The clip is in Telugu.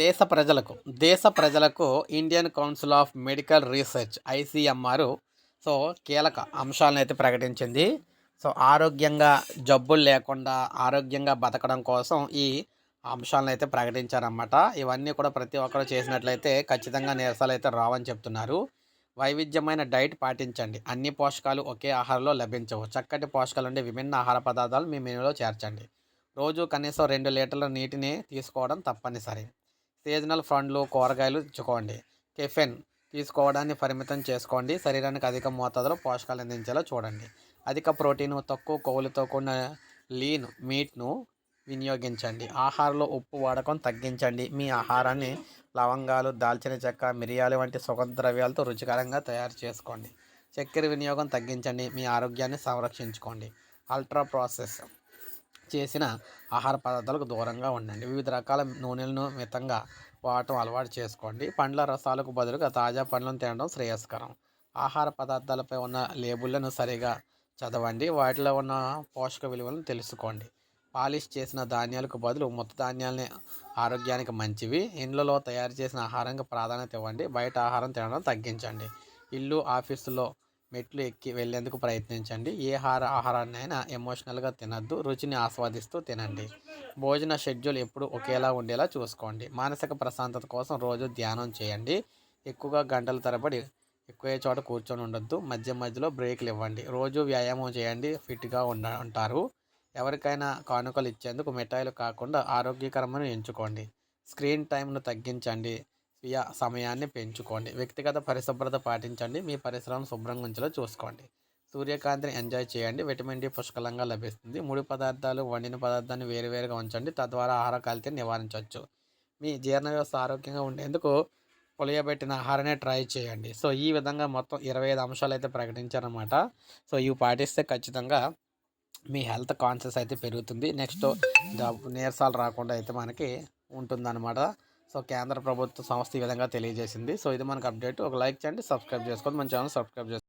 దేశ ప్రజలకు దేశ ప్రజలకు Indian Council of Medical Research ICMR. So కీలక అంశాలను అయితే ప్రకటించింది. సో ఆరోగ్యంగా జబ్బులు లేకుండా ఆరోగ్యంగా బతకడం కోసం ఈ అంశాలను అయితే ప్రకటించారన్నమాట. ఇవన్నీ కూడా ప్రతి ఒక్కరు చేసినట్లయితే ఖచ్చితంగా నీరసాలు అయితే రావని చెప్తున్నారు. వైవిధ్యమైన డైట్ పాటించండి. అన్ని పోషకాలు ఒకే ఆహారంలో లభించవు. చక్కటి పోషకాలు ఉండే విభిన్న ఆహార పదార్థాలు మీ మెనూలో చేర్చండి. రోజు కనీసం రెండు లీటర్ల నీటిని తీసుకోవడం తప్పనిసరి. సీజనల్ పండ్లు కూరగాయలు ఇచ్చుకోండి. కెఫెన్ తీసుకోవడాన్ని పరిమితం చేసుకోండి. శరీరానికి అధిక మోతాదులో పోషకాలు అందించేలా చూడండి. అధిక ప్రోటీన్ తక్కువ కొవ్వులతో కూడిన లీన్ మీట్ను వినియోగించండి. ఆహారంలో ఉప్పు వాడకం తగ్గించండి. మీ ఆహారాన్ని లవంగాలు దాల్చిన చెక్క మిరియాలు వంటి సుగంధ ద్రవ్యాలతో రుచికరంగా తయారు చేసుకోండి. చక్కెర వినియోగం తగ్గించండి. మీ ఆరోగ్యాన్ని సంరక్షించుకోండి. అల్ట్రా ప్రాసెస్ చేసిన ఆహార పదార్థాలకు దూరంగా ఉండండి. వివిధ రకాల నూనెలను మితంగా వాడటం అలవాటు చేసుకోండి. పండ్ల రసాలకు బదులుగా తాజా పండ్లను తినడం శ్రేయస్కరం. ఆహార పదార్థాలపై ఉన్న లేబుళ్ళను సరిగా చదవండి. వాటిలో ఉన్న పోషక విలువలను తెలుసుకోండి. పాలిష్ చేసిన ధాన్యాలకు బదులు మొత్త ధాన్యాలనే ఆరోగ్యానికి మంచివి. ఇండ్లలో తయారు చేసిన ఆహారానికి ప్రాధాన్యత ఇవ్వండి. బయట ఆహారం తినడం తగ్గించండి. ఇల్లు ఆఫీసులో మెట్లు ఎక్కి వెళ్ళేందుకు ప్రయత్నించండి. ఏ ఆహార ఆహారాన్ని అయినా ఎమోషనల్గా తినద్దు. రుచిని ఆస్వాదిస్తూ తినండి. భోజన షెడ్యూల్ ఎప్పుడు ఒకేలా ఉండేలా చూసుకోండి. మానసిక ప్రశాంతత కోసం రోజు ధ్యానం చేయండి. ఎక్కువగా గంటల తరబడి ఎక్కువ చోట కూర్చొని ఉండొద్దు. మధ్య మధ్యలో బ్రేక్లు ఇవ్వండి. రోజు వ్యాయామం చేయండి. ఫిట్గా ఉండ ఉంటారు. ఎవరికైనా కానుకలు ఇచ్చేందుకు మిఠాయిలు కాకుండా ఆరోగ్యకరమైన ఎంచుకోండి. స్క్రీన్ టైంను తగ్గించండి. స్వీయ సమయాన్ని పెంచుకోండి. వ్యక్తిగత పరిశుభ్రత పాటించండి. మీ పరిసరాలను శుభ్రంగా ఉంచేలా చూసుకోండి. సూర్యకాంతిని ఎంజాయ్ చేయండి. విటమిన్ డి పుష్కలంగా లభిస్తుంది. ముడి పదార్థాలు వండిన పదార్థాన్ని వేరువేరుగా ఉంచండి. తద్వారా ఆహార కల్తీని నివారించవచ్చు. మీ జీర్ణ వ్యవస్థ ఆరోగ్యంగా ఉండేందుకు పులియబెట్టిన ఆహారాన్ని ట్రై చేయండి. సో ఈ విధంగా మొత్తం ఇరవై ఐదు అంశాలు అయితే ప్రకటించారనమాట సో ఇవి పాటిస్తే ఖచ్చితంగా మీ హెల్త్ కాన్షియస్ అయితే పెరుగుతుంది. నెక్స్ట్ నీరసాలు రాకుండా అయితే మనకి ఉంటుందన్నమాట. సో కేంద్ర ప్రభుత్వ సంస్థ ఈ విధంగా తెలియజేసింది. సో ఇది మనకు అప్డేట్. ఒక లైక్ చేయండి సబ్స్క్రైబ్ చేసుకోండి. మన ఛానల్ సబ్స్క్రైబ్ చేసుకోండి.